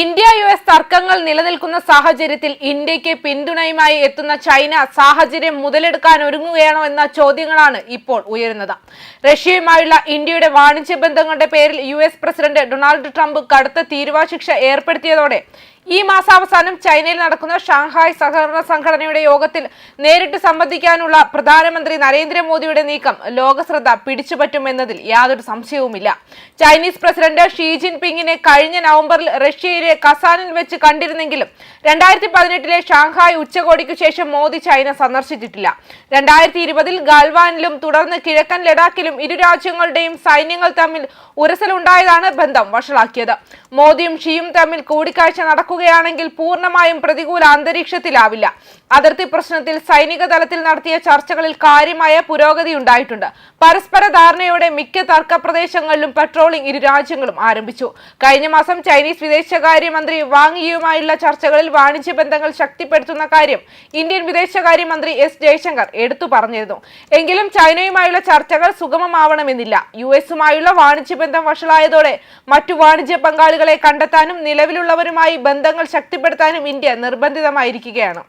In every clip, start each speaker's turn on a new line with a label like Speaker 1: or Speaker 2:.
Speaker 1: India U S തർക്കങ്ങൾ നിലനിൽക്കുന്ന സാഹചര്യത്തിൽ ഇന്ത്യയ്ക്ക് പിന്തുണയുമായി എത്തുന്ന ചൈന സാഹചര്യം മുതലെടുക്കാൻ ഒരുങ്ങുകയാണോ എന്ന ചോദ്യങ്ങളാണ് ഇപ്പോൾ ഉയരുന്നത്. റഷ്യയുമായുള്ള ഇന്ത്യയുടെ വാണിജ്യ ബന്ധങ്ങളുടെ പേരിൽ യു പ്രസിഡന്റ് ഡൊണാൾഡ് ട്രംപ് കടുത്ത തീരുവാശിക്ഷ ഏർപ്പെടുത്തിയതോടെ ഈ മാസാവസാനം ചൈനയിൽ നടക്കുന്ന ഷാങ്ഹായ് സഹകരണ സംഘടനയുടെ യോഗത്തിൽ നേരിട്ട് സംബന്ധിക്കാനുള്ള പ്രധാനമന്ത്രി നരേന്ദ്രമോദിയുടെ നീക്കം ലോകശ്രദ്ധ പിടിച്ചുപറ്റുമെന്നതിൽ യാതൊരു സംശയവുമില്ല. ചൈനീസ് പ്രസിഡന്റ് ഷീ ജിൻപിങ്ങിനെ കഴിഞ്ഞ നവംബറിൽ റഷ്യയിലെ കസാനിൽ വെച്ച് കണ്ടിരുന്നെങ്കിലും രണ്ടായിരത്തി പതിനെട്ടിലെ ഷാങ്ഹായ് ഉച്ചകോടിക്കു ശേഷം മോദി ചൈന സന്ദർശിച്ചിട്ടില്ല. രണ്ടായിരത്തി ഇരുപതിൽ ഗാൽവാനിലും തുടർന്ന് കിഴക്കൻ ലഡാക്കിലും ഇരു രാജ്യങ്ങളുടെയും സൈന്യങ്ങൾ തമ്മിൽ ഉരസലുണ്ടായതാണ് ബന്ധം വഷളാക്കിയത്. മോദിയും ഷിയും തമ്മിൽ കൂടിക്കാഴ്ച നടക്കുകയാണെങ്കിൽ പൂർണമായും പ്രതികൂല അന്തരീക്ഷത്തിലാവില്ല. അതിർത്തി പ്രശ്നത്തിൽ സൈനിക തലത്തിൽ നടത്തിയ ചർച്ചകളിൽ കാര്യമായ പുരോഗതി ഉണ്ടായിട്ടുണ്ട്. പരസ്പര ധാരണയോടെ മിക്ക തർക്ക പ്രദേശങ്ങളിലും പെട്രോളിംഗ് ഇരു രാജ്യങ്ങളും ആരംഭിച്ചു. കഴിഞ്ഞ മാസം ചൈനീസ് വിദേശകാര്യമന്ത്രി വാങ് യുമായുള്ള ചർച്ചകളിൽ വാണിജ്യ ബന്ധങ്ങൾ ശക്തിപ്പെടുത്തുന്ന കാര്യം ഇന്ത്യൻ വിദേശകാര്യമന്ത്രി എസ് ജയശങ്കർ എടുത്തു പറഞ്ഞിരുന്നു. എങ്കിലും ചൈനയുമായുള്ള ചർച്ചകൾ സുഗമമാവണമെന്നില്ല. യു എസുമായുള്ള വാണിജ്യ ബന്ധം വഷളായതോടെ മറ്റു വാണിജ്യ പങ്കാളികളെ കണ്ടെത്താനും നിലവിലുള്ളവരുമായി ബന്ധങ്ങൾ ശക്തിപ്പെടുത്താനും ഇന്ത്യ നിർബന്ധിതമായിരിക്കുകയാണ്.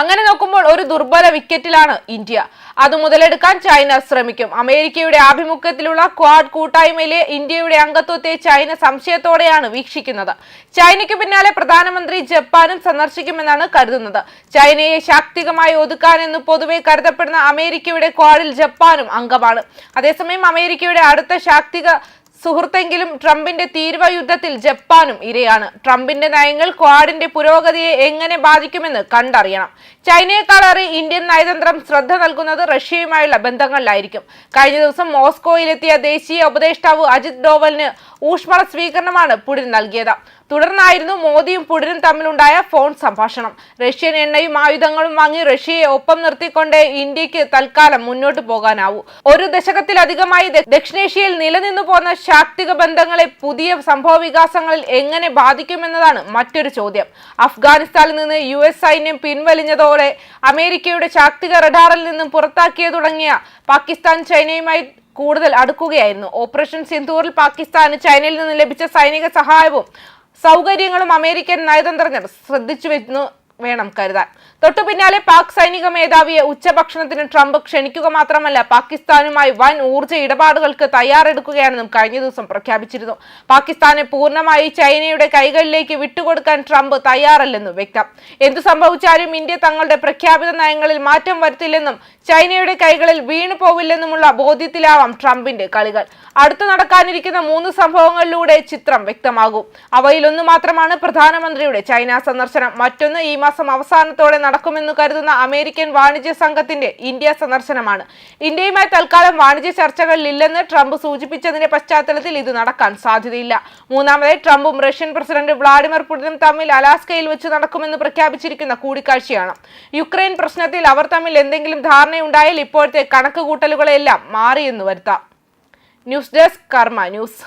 Speaker 1: അങ്ങനെ നോക്കുമ്പോൾ ഒരു ദുർബല വിക്കറ്റിലാണ് ഇന്ത്യ. അത് മുതലെടുക്കാൻ ചൈന ശ്രമിക്കും. അമേരിക്കയുടെ ആഭിമുഖ്യത്തിലുള്ള ക്വാഡ് കൂട്ടായ്മയിലെ ഇന്ത്യയുടെ അംഗത്വത്തെ ചൈന സംശയത്തോടെയാണ് വീക്ഷിക്കുന്നത്. ചൈനയ്ക്ക് പിന്നാലെ പ്രധാനമന്ത്രി ജപ്പാനും സന്ദർശിക്കുമെന്നാണ് കരുതുന്നത്. ചൈനയെ ശാക്തികമായി ഒതുക്കാനെന്ന് പൊതുവെ കരുതപ്പെടുന്ന അമേരിക്കയുടെ ക്വാഡിൽ ജപ്പാനും അംഗമാണ്. അതേസമയം അമേരിക്കയുടെ അടുത്ത ശാക്തിക സുഹൃത്തെങ്കിലും ട്രംപിന്റെ തീരുവ യുദ്ധത്തിൽ ജപ്പാനും ഇരയാണ്. ട്രംപിന്റെ നയങ്ങൾ ക്വാഡിന്റെ പുരോഗതിയെ എങ്ങനെ ബാധിക്കുമെന്ന് കണ്ടറിയണം. ചൈനയെക്കാളേറെ ഇന്ത്യൻ നയതന്ത്രം ശ്രദ്ധ നൽകുന്നത് റഷ്യയുമായുള്ള ബന്ധങ്ങളിലായിരിക്കും. കഴിഞ്ഞ ദിവസം മോസ്കോയിലെത്തിയ ദേശീയ ഉപദേഷ്ടാവ് അജിത് ഡോവലിന് ഊഷ്മള സ്വീകരണമാണ് പുടിൻ നൽകിയത്. തുടർന്നായിരുന്നു മോദിയും പുടിനും തമ്മിലുണ്ടായ ഫോൺ സംഭാഷണം. റഷ്യൻ എണ്ണയും ആയുധങ്ങളും വാങ്ങി റഷ്യയെ ഒപ്പം നിർത്തിക്കൊണ്ട് ഇന്ത്യയ്ക്ക് തൽക്കാലം മുന്നോട്ട് പോകാനാവൂ. ഒരു ദശകത്തിലധികമായി ദക്ഷിണേഷ്യയിൽ നിലനിന്നു പോന്ന ശാക്തിക ബന്ധങ്ങളെ പുതിയ സംഭവ വികാസങ്ങളിൽ എങ്ങനെ ബാധിക്കുമെന്നതാണ് മറ്റൊരു ചോദ്യം. അഫ്ഗാനിസ്ഥാനിൽ നിന്ന് യു എസ് സൈന്യം പിൻവലിഞ്ഞതോടെ അമേരിക്കയുടെ ശാക്തിക റഡാറിൽ നിന്നും പുറത്താക്കിയ തുടങ്ങിയ പാകിസ്ഥാൻ ചൈനയുമായി കൂടുതൽ അടുക്കുകയായിരുന്നു. ഓപ്പറേഷൻ സിന്ധൂറിൽ പാകിസ്ഥാന് ചൈനയിൽ നിന്ന് ലഭിച്ച സൈനിക സഹായവും സൗകര്യങ്ങളും അമേരിക്കൻ നയതന്ത്രജ്ഞർ ശ്രദ്ധിച്ചു വെന്നു വേണം കരുതാൻ. തൊട്ടു പിന്നാലെ പാക് സൈനിക മേധാവിയെ ഉച്ചഭക്ഷണത്തിന് ട്രംപ് ക്ഷണിക്കുക മാത്രമല്ല പാകിസ്ഥാനുമായി വൻ ഊർജ ഇടപാടുകൾക്ക് തയ്യാറെടുക്കുകയാണെന്നും കഴിഞ്ഞ ദിവസം പ്രഖ്യാപിച്ചിരുന്നു. പാകിസ്ഥാനെ പൂർണമായി ചൈനയുടെ കൈകളിലേക്ക് വിട്ടുകൊടുക്കാൻ ട്രംപ് തയ്യാറല്ലെന്നും വ്യക്തം. എന്തു സംഭവിച്ചാലും ഇന്ത്യ തങ്ങളുടെ പ്രഖ്യാപിത നയങ്ങളിൽ മാറ്റം വരുത്തില്ലെന്നും ചൈനയുടെ കൈകളിൽ വീണു പോവില്ലെന്നുമുള്ള ബോധ്യത്തിലാവാം ട്രംപിന്റെ കളികൾ. അടുത്തു നടക്കാനിരിക്കുന്ന മൂന്ന് സംഭവങ്ങളിലൂടെ ചിത്രം വ്യക്തമാകും. അവയിലൊന്നു മാത്രമാണ് പ്രധാനമന്ത്രിയുടെ ചൈന സന്ദർശനം. മറ്റൊന്ന് ഈ മാസം അവസാനത്തോടെ നടക്കുമെന്ന് കരുതുന്ന അമേരിക്കൻ വാണിജ്യ സംഘത്തിന്റെ ഇന്ത്യ സന്ദർശനമാണ്. ഇന്ത്യയുമായി തൽക്കാലം വാണിജ്യ ചർച്ചകളിലില്ലെന്ന് ട്രംപ് സൂചിപ്പിച്ചതിന്റെ പശ്ചാത്തലത്തിൽ ഇത് നടക്കാൻ സാധ്യതയില്ല. മൂന്നാമതായി ട്രംപും റഷ്യൻ പ്രസിഡന്റ് വ്ളാഡിമിർ പുടിനും തമ്മിൽ അലാസ്കയിൽ വെച്ച് നടക്കുമെന്ന് പ്രഖ്യാപിച്ചിരിക്കുന്ന കൂടിക്കാഴ്ചയാണ്. യുക്രൈൻ പ്രശ്നത്തിൽ അവർ തമ്മിൽ എന്തെങ്കിലും ധാരണയുണ്ടായാൽ ഇപ്പോഴത്തെ കണക്കുകൂട്ടലുകളെല്ലാം മാറിയെന്ന് വരുത്താം. News desk Karma news.